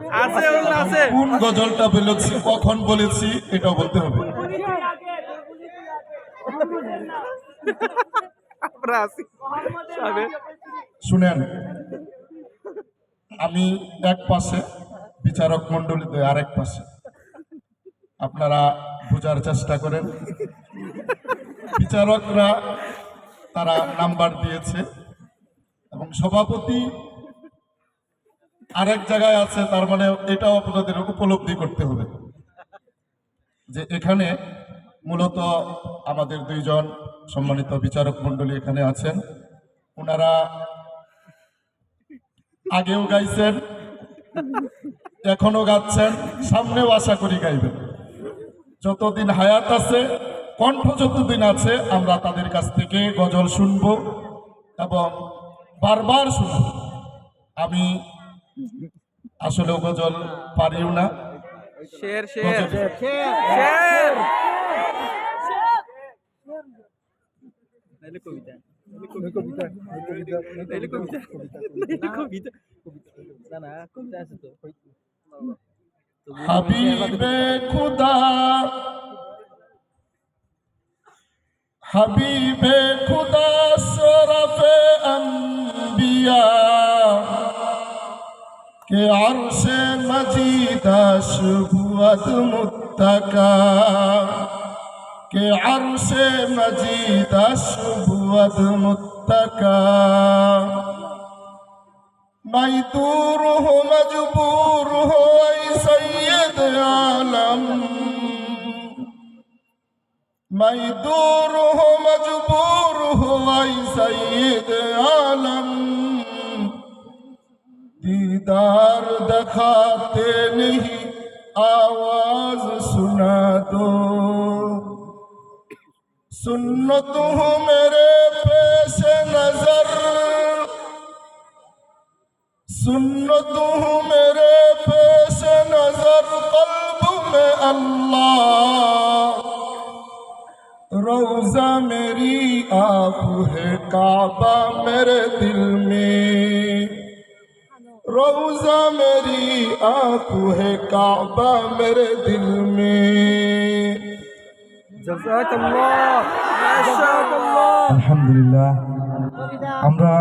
আছে আছে কোন গজলটা বলেছি কখন বলেছি এটাও বলতে হবে। শুনেন আমি এক পাশে বিচারক মন্ডলীতে আরেক পাশে। আপনারা বোঝার চেষ্টা করেন। বিচারকরা তারা নাম্বার দিয়েছে এবং সভাপতি আরেক জায়গায় আছে, তার মানে এটাও আপনাদের উপলব্ধি করতে হবে। যে এখানে মূলত আমাদের দুইজন সম্মানিত বিচারক মণ্ডলী এখানে আছেন। ওনারা আগেও গাইছেন এখনও গাচ্ছেন, সামনেও আশা করি গাইবেন। যতদিন হায়াত আছে, কণ্ঠ যতদিন আছে, আমরা তাদের কাছ থেকে গজল শুনব এবং বারবার শুনব। আমি আসলে গজল পারিও না। শের শের। গজল শের নাইলে কবিতা। নাইলে কবিতা। নাইলে কবিতা। না না কবিতা আছে তো। হাবিবে খুদা। হাবিবে খুদা। کہ عرش مجید اشبوت متقا کہ عرش مجید اشبوت متقا میں دور ہو مجبور ہو اے سید عالم میں دور ہو مجبور ہو اے سید عالم दीदार दिखाते नहीं, आवाज़ सुना दो। सुन्नत हो मेरे पेश नज़र। सुन्नत हूँ मेरे पेश नज़र, कल्ब में अल्लाह। रोजा मेरी आप है, काबा मेरे दिल में। मेरी आप है काबा मेरे दिल में জাযাকাল্লাহ মাশাআল্লাহ আলহামদুলিল্লাহ আমরা